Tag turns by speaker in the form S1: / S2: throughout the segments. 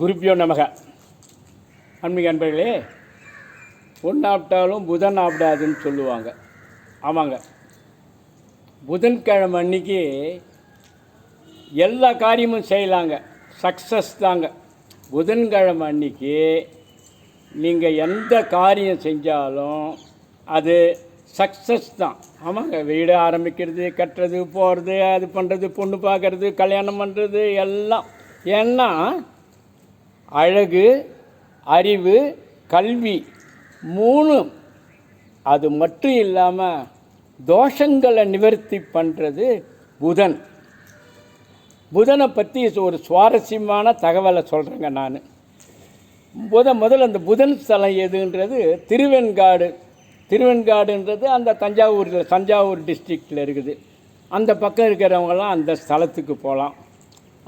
S1: குருப்பியோ நமக. அன்பிக அன்பர்களே பொண்ணு ஆப்பிட்டாலும் புதன் ஆப்பிடாதுன்னு சொல்லுவாங்க. ஆமாங்க. புதன்கிழமை அன்னைக்கு எல்லா காரியமும் செய்யலாங்க. சக்ஸஸ் தாங்க. புதன்கிழமை அன்னைக்கு நீங்கள் எந்த காரியம் செஞ்சாலும் அது சக்ஸஸ் தான். ஆமாங்க. வீடு ஆரம்பிக்கிறது கட்டுறது போகிறது அது பண்ணுறது பொண்ணு பார்க்குறது கல்யாணம் பண்ணுறது எல்லாம். ஏன்னா அழகு அறிவு கல்வி மூணு அது மட்டும் இல்லாமல் தோஷங்களை நிவர்த்தி பண்ணுறது புதன். புதனை பற்றி ஒரு சுவாரஸ்யமான தகவலை சொல்கிறேங்க நான். முத முதல்ல அந்த புதன் ஸ்தலம் எதுன்றது திருவெண்காடு. திருவெண்காடுன்றது அந்த தஞ்சாவூரில் தஞ்சாவூர் டிஸ்ட்ரிக்டில் இருக்குது. அந்த பக்கம் இருக்கிறவங்களாம் அந்த ஸ்தலத்துக்கு போகலாம்.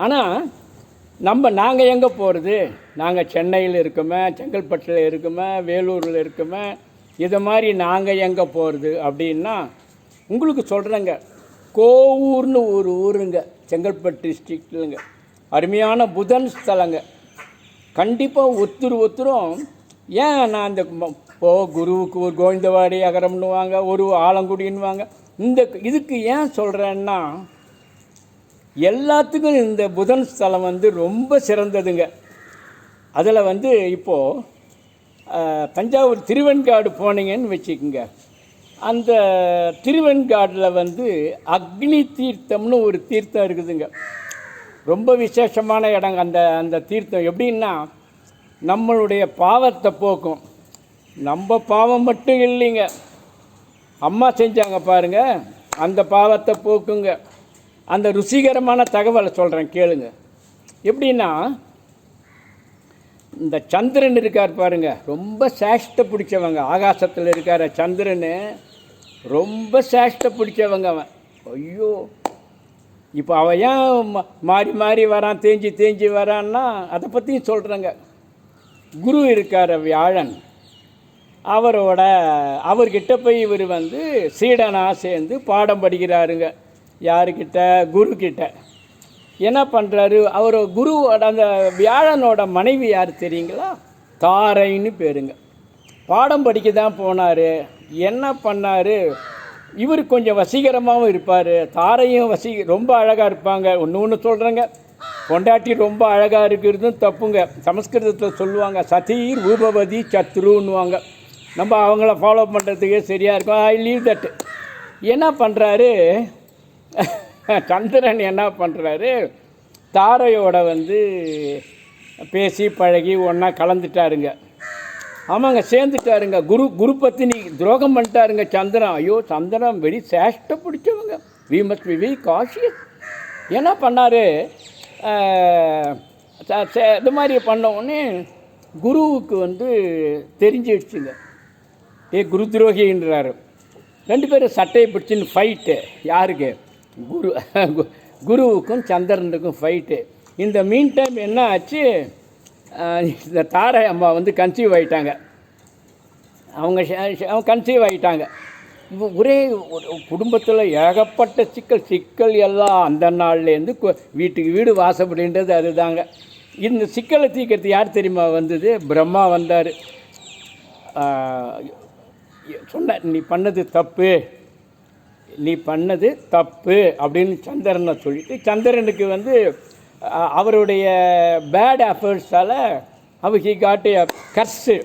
S1: ஆனால் நம்ம நாங்கள் எங்கே போகிறது நாங்கள் சென்னையில் இருக்கோமே செங்கல்பட்டில் இருக்கோமே வேலூரில் இருக்கோமே இது மாதிரி நாங்கள் எங்கே போகிறது அப்படின்னா உங்களுக்கு சொல்கிறேங்க கோவூர்னு ஒரு ஊருங்க செங்கல்பட்டு டிஸ்ட்ரிக்ட்லுங்க அருமையான புதன் ஸ்தலங்க. கண்டிப்பாக ஒத்துரு ஒத்துரும் ஏன் நான் இந்த இப்போ குருவுக்கு ஒரு கோவிந்தவாடி அகரம்னுவாங்க ஒரு ஆலங்குடின்னுவாங்க? இந்த இதுக்கு ஏன் சொல்கிறேன்னா எல்லாத்துக்கும் இந்த புதன் ஸ்தலம் வந்து ரொம்ப சிறந்ததுங்க. அதில் வந்து இப்போது தஞ்சாவூர் திருவெண்காடு போனீங்கன்னு வச்சுக்கோங்க. அந்த திருவெண்காடில் வந்து அக்னி தீர்த்தம்னு ஒரு தீர்த்தம் இருக்குதுங்க. ரொம்ப விசேஷமான இடங்க அந்த அந்த தீர்த்தம். எப்படின்னா நம்மளுடைய பாவத்தை போக்கும். நம்ம பாவம் மட்டும் இல்லைங்க. அம்மா செஞ்சாங்க பாருங்க. அந்த பாவத்தை போக்குங்க. அந்த ருசிகரமான தகவலை சொல்கிறேன் கேளுங்க. எப்படின்னா இந்த சந்திரன் இருக்கார் பாருங்க ரொம்ப சேஷ்டை பிடிச்சவங்க. ஆகாசத்தில் இருக்கார் சந்திரன் ரொம்ப சேஷ்டை பிடிச்சவங்க அவன். ஐயோ இப்போ அவன் ஏன் மா- மாறி மாறி வரான் தேஞ்சி தேஞ்சி வரான்னா அதை பற்றியும் சொல்கிறேங்க குரு இருக்கார் வியாழன். அவரோட அவர்கிட்ட போய் இவர் வந்து சீடனாக சேர்ந்து பாடம் படிக்கிறாருங்க. யாருக்கிட்ட? குரு என்ன பண்ணுறாரு அவர் குருவோட அந்த வியாழனோட மனைவி யார் தெரியுங்களா? தாரைன்னு பேருங்க. பாடம் படிக்க தான் போனார். என்ன பண்ணார்? இவர் கொஞ்சம் வசீகரமாகவும் இருப்பார். தாரையும் வசீ ரொம்ப அழகாக இருப்பாங்க. ஒன்று ஒன்று சொல்கிறேங்க பொண்டாட்டி ரொம்ப அழகாக இருக்கிறதும் தப்புங்க. சமஸ்கிருதத்தில் சொல்லுவாங்க சதீர் ரூபவதி சத்ருன்னுவாங்க. நம்ம அவங்கள ஃபாலோ பண்ணுறதுக்கே சரியாக இருக்கும். ஐ லீவ் தட் என்ன பண்ணுறாரு சந்திரன் என்ன பண்ணுறாரு தாரையோட வந்து பேசி பழகி ஒன்றா கலந்துட்டாருங்க. ஆமாங்க சேர்ந்துட்டாருங்க. குரு குரு பத்தினி துரோகம் பண்ணிட்டாருங்க சந்திரன். ஐயோ சந்திரன் வெடி சேஷ்ட பிடிச்சவங்க. We must be very cautious. என்ன பண்ணார்? இது மாதிரி பண்ண உடனே குருவுக்கு வந்து தெரிஞ்சிடுச்சுங்க ஏ குரு துரோகின்றாரு. ரெண்டு பேரும் சட்டையை பிடிச்சின்னு ஃபைட்டு யாருக்கு? குரு கு- குருவுக்கும் சந்திரனுக்கும் ஃபைட்டு இந்த மீன் டைம் என்ன ஆச்சு? இந்த தாரை அம்மா வந்து கன்சீவ் ஆகிட்டாங்க அவங்க கன்சீவ் ஆகிட்டாங்க ஒரே குடும்பத்தில் ஏகப்பட்ட சிக்கல் சிக்கல் எல்லாம் அந்த நாள்லேருந்து வீட்டுக்கு வீடு வாசப்படின்றது அதுதாங்க. இந்த சிக்கலை தீக்கிறது யார் தெரியுமா வந்தது? பிரம்மா வந்தார். சொன்ன நீ பண்ணது தப்பு. நீ பண்ணது தப்பு அப்படின்னு சந்திரனை சொல்லிட்டு சந்திரனுக்கு வந்து அவருடைய பேட் அஃபர்ட்ஸால் அவர் ஹி காட்டு கர்ஸு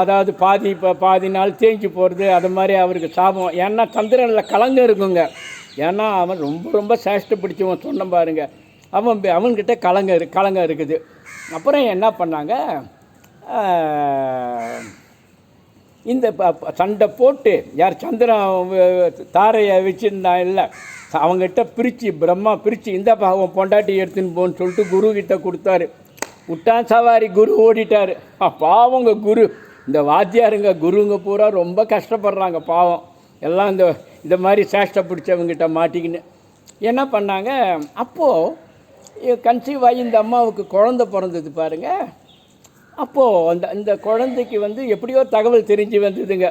S1: அதாவது பாதி இப்போ பாதி நாள் தேஞ்சு போகிறது அது மாதிரி அவருக்கு சாபம். ஏன்னா சந்திரனில் கலங்கம் இருக்குங்க. ஏன்னா அவன் ரொம்ப ரொம்ப சேஷ்ட பிடிச்சவன் சொன்ன பாருங்க. அவன் அவன்கிட்ட கலங்க இரு கலங்கம் இருக்குது. அப்புறம் என்ன பண்ணாங்க? இந்த ப- சண்டை போட்டு யார் சந்திரன் தாரையை வச்சுருந்தான் இல்லை அவங்ககிட்ட பிரித்து பிரம்மா பிரித்து இந்த பாவம் பொண்டாட்டி எடுத்துன்னு போன்னு சொல்லிட்டு குரு கிட்ட கொடுத்தாரு. விட்டான் சவாரி குரு ஓடிட்டார். பாவங்க குரு. இந்த வாத்தியாருங்க குருங்க பூரா ரொம்ப கஷ்டப்படுறாங்க பாவம். எல்லாம் இந்த இந்த மாதிரி சேஷ்டை பிடிச்சவங்ககிட்ட மாட்டிக்கின்னு. என்ன பண்ணாங்க? அப்போது கன்சீவ் ஆகி இந்த அம்மாவுக்கு குழந்த பிறந்தது பாருங்கள் அப்போது அந்த அந்த குழந்தைக்கு வந்து எப்படியோ தகவல் தெரிஞ்சு வந்ததுங்க.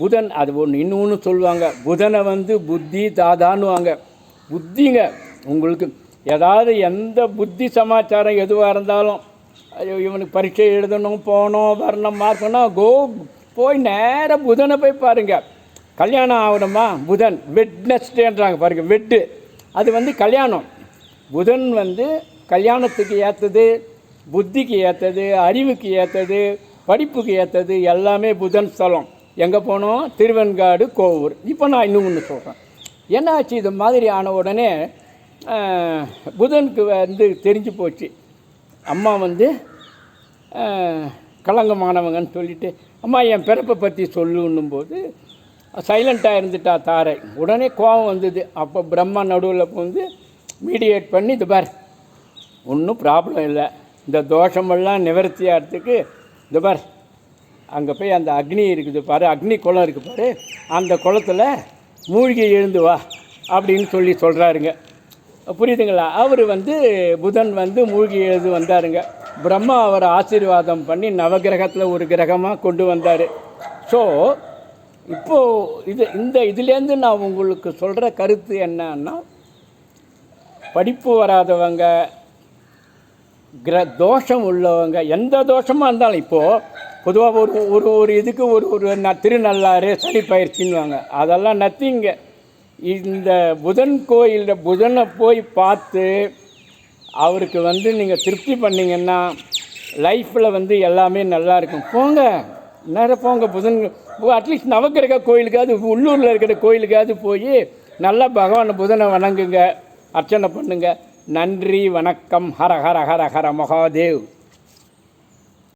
S1: புதன் அது ஒன்று இன்னொன்று சொல்லுவாங்க. புதனை வந்து புத்தி தாதான்னுவாங்க. புத்திங்க உங்களுக்கு ஏதாவது எந்த புத்தி சமாச்சாரம் எதுவாக இருந்தாலும் ஐயோ இவனுக்கு பரீட்சை எழுதணும் போகணும் வரணும் மார்க்கணும்னா கோ போய் நேராக புதனை போய் பாருங்கள் கல்யாணம் ஆகணுமா? புதன் வெட்னஸ்டேன்றாங்க பாருங்கள் வெட்டு. அது வந்து கல்யாணம். புதன் வந்து கல்யாணத்துக்கு ஏற்றது புத்திக்கு ஏற்றது அறிவுக்கு ஏற்றது படிப்புக்கு ஏற்றது எல்லாமே புதன் ஸ்தலம். எங்கே போனோம்? திருவெண்காடு கோவூர். இப்போ நான் இன்னும் ஒன்று சொல்கிறேன் என்னாச்சு? இது மாதிரி ஆன உடனே புதனுக்கு வந்து தெரிஞ்சு போச்சு. அம்மா வந்து கலங்கமானவங்கன்னு களங்கமானவங்கன்னு சொல்லிட்டு அம்மா என் பிறப்பை பற்றி சொல்லுன்னும் போது சைலண்ட்டாக இருந்துட்டா தாரை. உடனே கோபம் வந்தது. அப்போ பிரம்மா நடுவில் வந்து மீடியேட் பண்ணி இது பார் ஒன்றும் ப்ராப்ளம் இல்லை. இந்த தோஷமெல்லாம் நிவர்த்தி ஆகிறதுக்கு இந்த பார் அங்கே போய் அந்த அக்னி இருக்குது பாரு அக்னி குளம் இருக்குது பாரு அந்த குளத்தில் மூழ்கி எழுந்து வா அப்படின்னு சொல்லி சொல்கிறாருங்க புரியுதுங்களா? அவர் வந்து புதன் வந்து மூழ்கி எழுந்து வந்தாருங்க. பிரம்மா அவரை ஆசீர்வாதம் பண்ணி நவகிரகத்தில் ஒரு கிரகமாக கொண்டு வந்தார். ஸோ இப்போது இது இந்த இதுலேருந்து நான் உங்களுக்கு சொல்கிற கருத்து என்னன்னா படிப்பு வராதவங்க கிர தோஷம் உள்ளவங்க எந்த தோஷமாக இருந்தாலும் இப்போது பொதுவாக ஒரு ஒரு ஒரு இதுக்கு ஒரு ஒரு ந திருநள்ளாறு சனி பயிற்சின்னுவாங்க அதெல்லாம் நத்திங்க. இந்த புதன் கோயிலில் புதனை போய் பார்த்து அவருக்கு வந்து நீங்கள் திருப்தி பண்ணிங்கன்னா லைஃப்பில் வந்து எல்லாமே நல்லா இருக்கும். போங்க. நேரம் போங்க புதன் அட்லீஸ்ட் நவக்கிரக கோயிலுக்காவது உள்ளூரில் இருக்கிற கோயிலுக்காவது போய் நல்லா பகவான் புதனை வணங்குங்க அர்ச்சனை பண்ணுங்கள் நன்றி வணக்கம் ஹர ஹர ஹர ஹர மகாதேவ்.